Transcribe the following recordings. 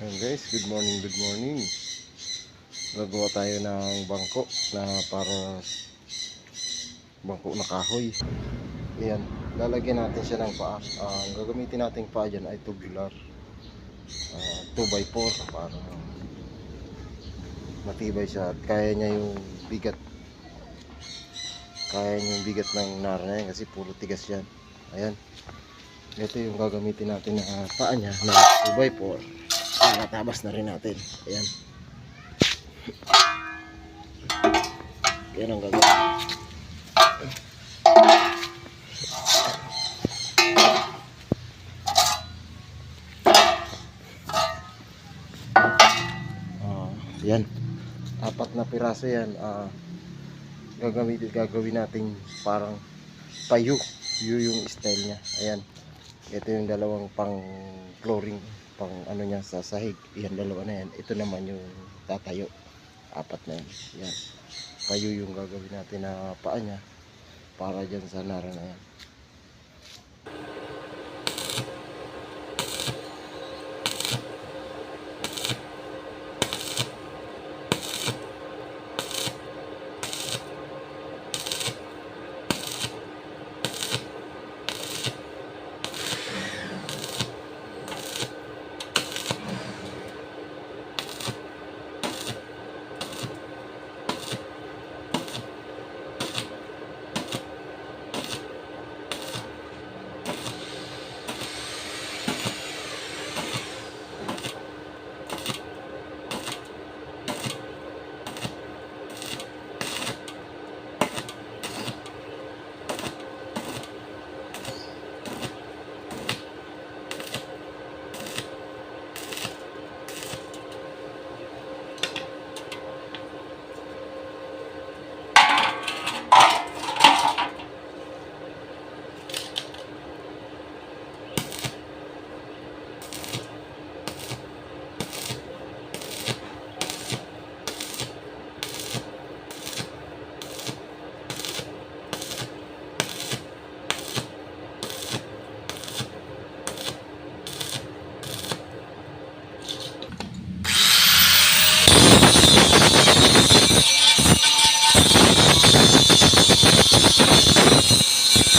Ayan guys, good morning, good morning. Gagawa tayo ng bangko na para bangko na kahoy. Ayan, lalagyan natin siya ng paa. Ang gagamitin nating paa dyan ay tubular. Ah, 2x4 para matibay siya at kaya niya yung bigat. Kaya niya yung bigat ng nara na yan kasi puro tigas yan. Ayan. Ito yung gagamitin natin na paa niya na 2x4 para tabas na rin natin. Ayan. Yan ang gagawin. Ah, yan. Apat na piraso yan. Ah, gagamitin gagawin natin parang payo. Yun yung style niya. Ayan. Ito yung dalawang pang flooring pang ano niya sa sahig. Yan dalawa na yan. Ito naman yung tatayo. Apat na yan. Yan. Payo yung gagawin natin na paa niya para dyan sa nara na yan.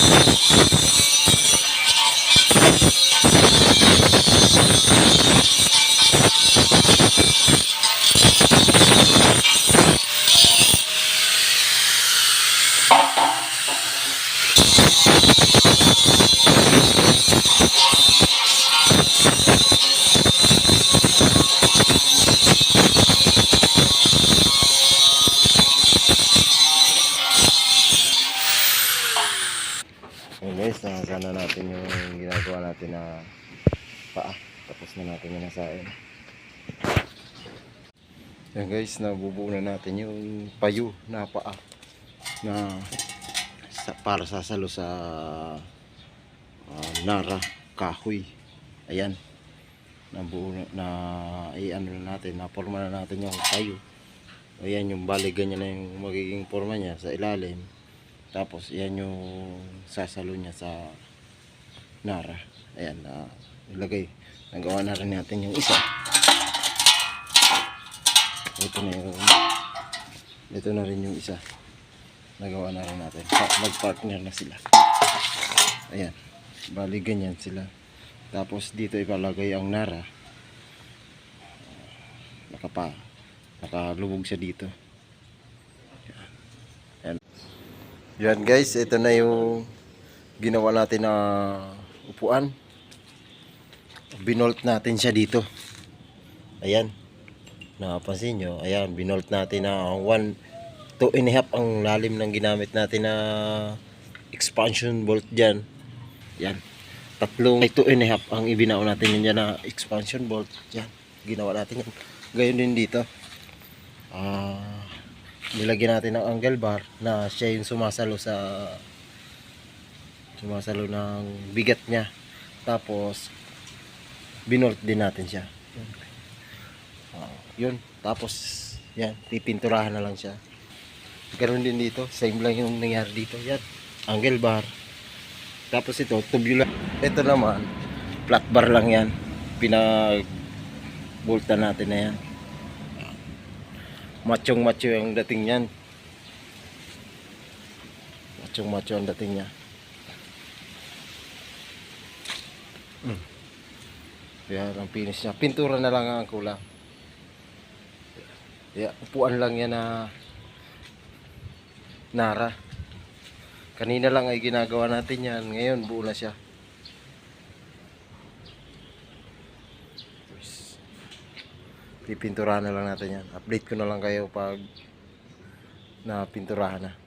you yung ginagawa natin na paa. Tapos na natin yung nasain. Ayun guys, nabubuo na natin yung payo na paa na sa, para sasalo sa ah, nara, kahoy. Ayan. Nabuo na, na i-ano na natin, naporma na natin yung payo. Ayan yung bali, ganyan na yung magiging forma niya sa ilalim. Tapos, yan yung sasalo niya sa Nara. Ayan, na ilagay. Nagawa na rin natin yung isa. Ito na yung ito na rin yung isa. Nagawa na rin natin. Pa- Mag-partner na sila. Ayan. Bali, ganyan sila. Tapos, dito ipalagay ang Nara. Nakapa, nakalubog siya dito. Yan guys, ito na yung ginawa natin na upuan. Binolt natin siya dito. Ayan. Nakapansin nyo, ayan, binolt natin na 1, 2 and a half ang lalim ng ginamit natin na expansion bolt dyan. Yan. Tatlong, ay 2 and a half ang ibinao natin yun dyan na expansion bolt. Yan. Ginawa natin yan. Gayon din dito. Ah, nilagyan natin ng angle bar na siya yung sumasalo sa sumasalo ng bigat niya. Tapos binolt din natin siya. Ah, yun. Tapos yan pipinturahan na lang siya. Ganoon din dito. Same lang yung nangyari dito. Yan. Angle bar. Tapos ito tubular. Ito naman flat bar lang yan. Pinag Bolta natin na yan. Machong macho yung dating yan. Machong macho ang dating niya. Mm. Yan ang finish niya. Pintura na lang ang kulang. Yeah, upuan lang yan na nara. Kanina lang ay ginagawa natin yan. Ngayon buo na siya. Pipinturahan na lang natin yan. Update ko na lang kayo pag na pinturahan na.